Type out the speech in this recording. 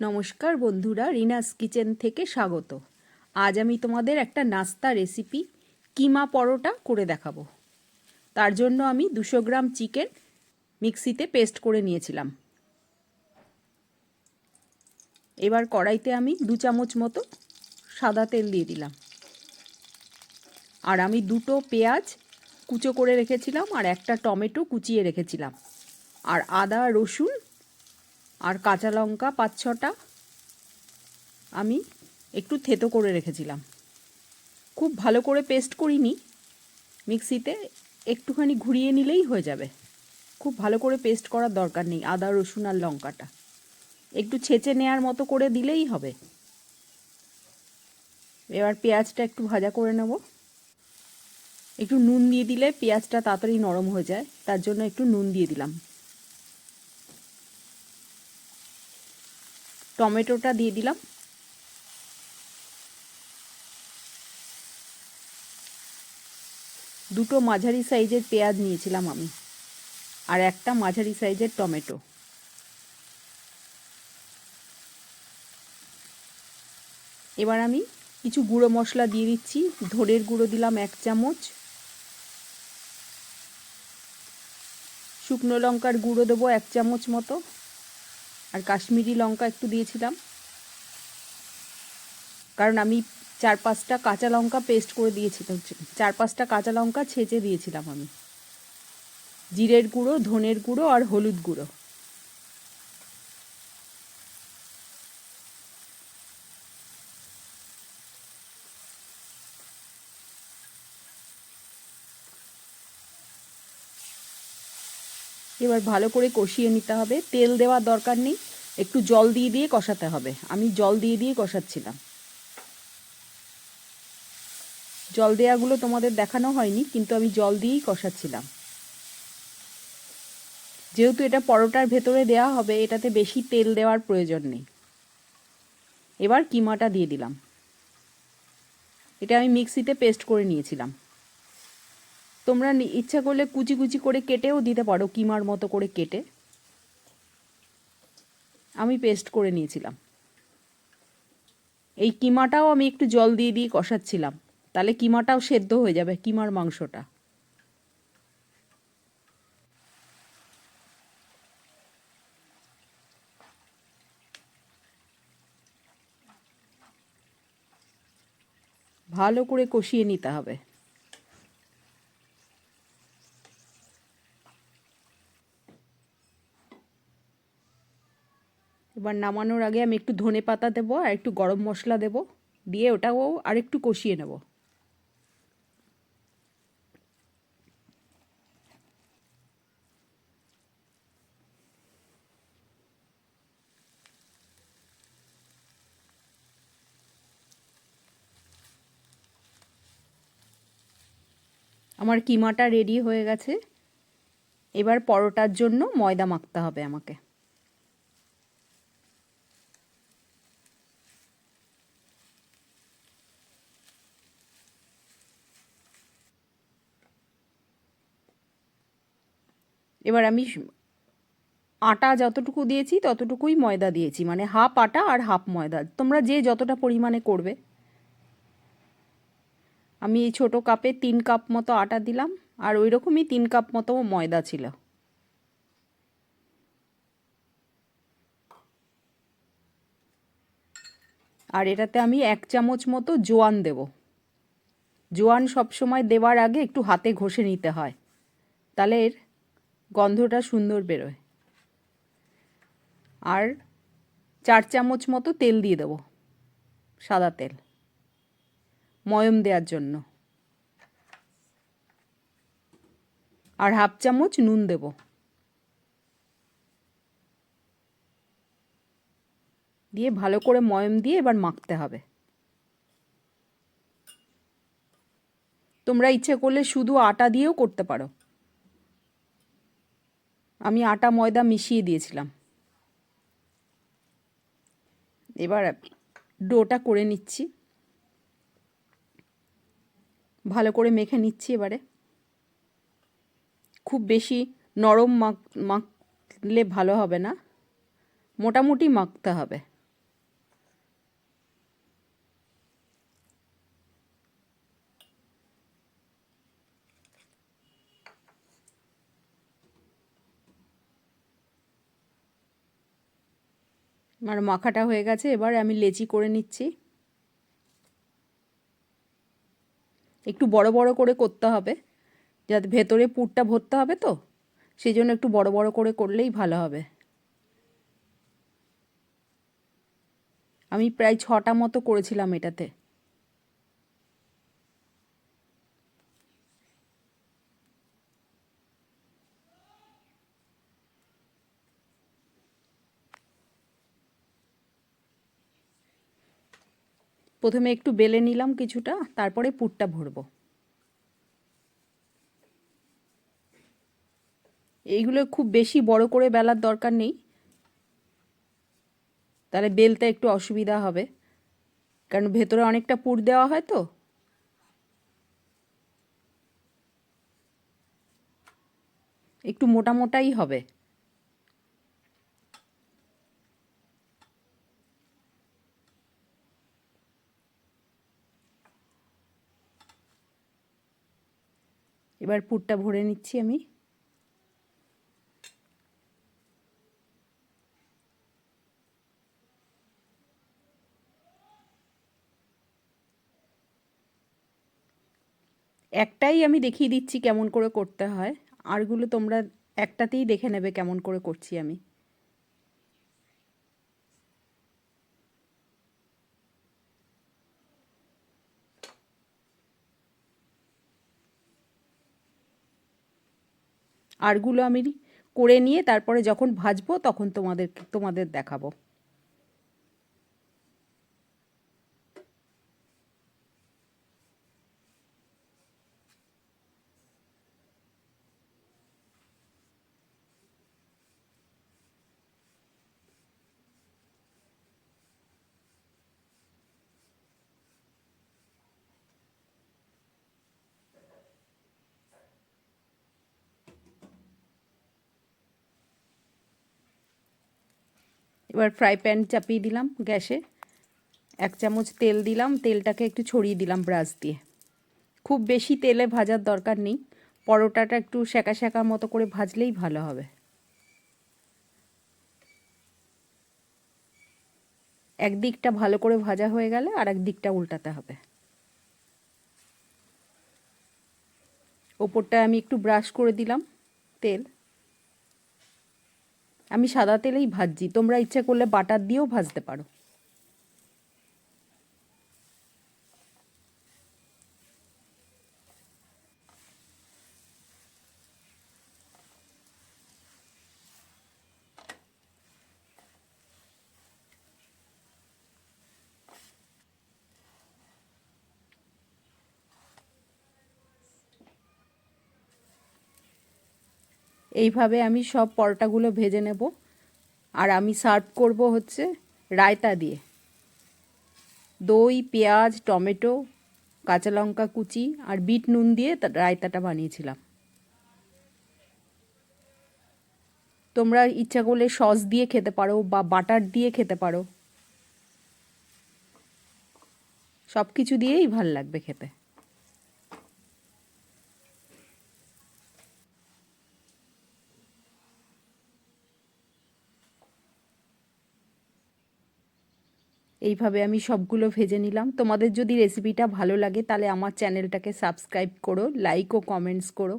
নমস্কার বন্ধুরা, রিনাস কিচেন থেকে স্বাগত। আজ আমি তোমাদের একটা নাস্তা রেসিপি, কিমা পরোটা করে দেখাবো। তার জন্য আমি দুশো গ্রাম চিকেন মিক্সিতে পেস্ট করে নিয়েছিলাম। এবার কড়াইতে আমি দু চামচ মতো সাদা তেল দিয়ে দিলাম। আর আমি দুটো পেঁয়াজ কুচো করে রেখেছিলাম আর একটা টমেটো কুচিয়ে রেখেছিলাম। আর আদা, রসুন আর কাঁচা লঙ্কা পাঁচ ছটা আমি একটু থেতো করে রেখেছিলাম। খুব ভালো করে পেস্ট করিনি। মিক্সিতে একটুখানি ঘুরিয়ে নিলেই হয়ে যাবে। খুব ভালো করে পেস্ট করার দরকার নেই, আদা, রসুন আর লঙ্কাটা। একটু ছেঁচে নেওয়ার মতো করে দিলেই হবে। এবার পেঁয়াজটা একটু ভাজা করে নেব। একটু নুন দিয়ে দিলে পেঁয়াজটা তাড়াতাড়ি নরম হয়ে যায়, তার জন্য একটু নুন দিয়ে দিলাম। টমেটোটা দিয়ে দিলাম। দুটো মাঝারি সাইজের পেঁয়াজ নিয়েছিলাম আমি, আর একটা মাঝারি সাইজের টমেটো। এবার আমি কিছু গুঁড়ো মশলা দিয়ে দিচ্ছি, ধনের গুঁড়ো দিলাম এক চামচ। শুকনো লঙ্কার গুঁড়ো দেবো এক চামচ মতো। আর কাশ্মীরি লঙ্কা একটু দিয়েছিলাম। কারণ আমি চার পাঁচটা কাঁচা লঙ্কা পেস্ট করে দিয়েছিলাম। চার পাঁচটা কাঁচা লঙ্কা ছেঁচে দিয়েছিলাম আমি। জিরের গুঁড়ো, ধনের গুঁড়ো আর হলুদ গুঁড়ো। এবার ভালো করে কষিয়ে নিতে হবে। তেল দেওয়ার দরকার নেই, একটু জল দিয়ে দিয়ে কষাতে হবে। আমি জল দিয়ে দিয়ে কষাচ্ছিলাম। জল দেওয়াগুলো তোমাদের দেখানো হয়নি, কিন্তু আমি জল দিয়েই কষাচ্ছিলাম। যেহেতু এটা পরোটার ভেতরে দেওয়া হবে, এটাতে বেশি তেল দেওয়ার প্রয়োজন নেই। এবার কিমাটা দিয়ে দিলাম। এটা আমি মিক্সিতে পেস্ট করে নিয়েছিলাম। তোমরা ইচ্ছা করলে কুচি কুচি করে কেটেও দিতে পারো, কিমার মতো করে কেটে। আমি পেস্ট করে নিয়েছিলাম। এই কিমাটাও আমি একটু জল দিয়ে দিয়ে কষাচ্ছিলাম। তাহলে কিমাটাও সেদ্ধ হয়ে যাবে, কিমার মাংসটা। ভালো করে কষিয়ে নিতে হবে। এবার নামানোর আগে আমি একটু ধনে পাতা দেবো আর একটু গরম মশলা দেব। দিয়ে ওটাও আর একটু কষিয়ে নেব। আমার কিমাটা রেডি হয়ে গেছে। এবার পরোটার জন্য ময়দা মাখতে হবে আমাকে। এবার আমি আটা যতটুকু দিয়েছি, ততটুকুই ময়দা দিয়েছি। মানে হাফ আটা আর হাফ ময়দা। তোমরা যে যতটা পরিমাণে করবে। আমি এই ছোটো কাপে তিন কাপ মতো আটা দিলাম, আর ওই রকমই তিন কাপ মতো ময়দা ছিল। আর এটাতে আমি এক চামচ মতো জোয়ান দেব। জোয়ান সবসময় দেওয়ার আগে একটু হাতে ঘষে নিতে হয়। তাহলে এর গন্ধটা সুন্দর বেরোয়। আর চার চামচ মতো তেল দিয়ে দেবো, সাদা তেল, ময়ম দেওয়ার জন্য। আর হাফ চামচ নুন দেব। দিয়ে ভালো করে ময়ম দিয়ে এবার মাখতে হবে। তোমরা ইচ্ছে করলে শুধু আটা দিয়েও করতে পারো। আমি আটা, ময়দা মিশিয়ে দিয়েছিলাম। এবার ডোটা করে নিচ্ছি। ভালো করে মেখে নিচ্ছি এবারে। খুব বেশি নরম মাখ, মাখলে ভালো হবে না। মোটামুটি মাখতে হবে। আমার মাখাটা হয়ে গেছে, এবার আমি লেচি করে নিচ্ছি। একটু বড় বড় করে করতে হবে, যাতে ভেতরে পুরটা ভরতে হবে তো, সেই জন্য একটু বড় বড় করে করলেই ভালো হবে। আমি প্রায় ছটা মতো করেছিলাম এটাতে। প্রথমে একটু বেলে নিলাম কিছুটা, তারপরে পুরটা ভরবো। এইগুলো খুব বেশি বড় করে বেলার দরকার নেই। তাহলে বেলতে একটু অসুবিধা হবে। কারণ ভেতরে অনেকটা পুর দেওয়া হয় তো। একটু মোটা মোটাই হবে। এবার পুরটা ভরে নিচ্ছি আমি। একটাই আমি দেখিয়ে দিচ্ছি কেমন করে করতে হয়। আরগুলো তোমরা একটাতেই দেখে নেবে কেমন করে করছি আমি। আরগুলো আমি করে নিয়ে তারপরে যখন ভাজবো তখন তোমাদের তোমাদের দেখাবো। এবার ফ্রাই প্যান চাপিয়ে দিলাম গ্যাসে। এক চামচ তেল দিলাম, তেলটাকে একটু ছড়িয়ে দিলাম ব্রাশ দিয়ে। খুব বেশি তেলে ভাজার দরকার নেই, পরোটাটা একটু সেকা সেকার মতো করে ভাজলেই ভালো হবে। একদিকটা ভালো করে ভাজা হয়ে গেলে আর এক দিকটা উল্টাতে হবে। ওপরটা আমি একটু ব্রাশ করে দিলাম তেল। আমি সাদা তেলেই ভাজছি। তোমরা ইচ্ছে করলে বাটার দিয়েও ভাজতে পারো। এইভাবে আমি সব পরোটাগুলো ভেজে নেব। আর আমি সার্ভ করব হচ্ছে রায়তা দিয়ে। দই, পেঁয়াজ, টমেটো, কাঁচা লঙ্কা কুচি আর বিট নুন দিয়ে রায়তাটা বানিয়েছিলাম। তোমরা ইচ্ছা করলে সস দিয়ে খেতে পারো বা বাটার দিয়ে খেতে পারো। সব কিছু দিয়েই ভালো লাগবে খেতে। এইভাবে আমি সবগুলো ভেজে নিলাম। তোমাদের যদি রেসিপিটা ভালো লাগে, তাহলে আমার চ্যানেলটাকে সাবস্ক্রাইব করো লাইক ও কমেন্টস করো।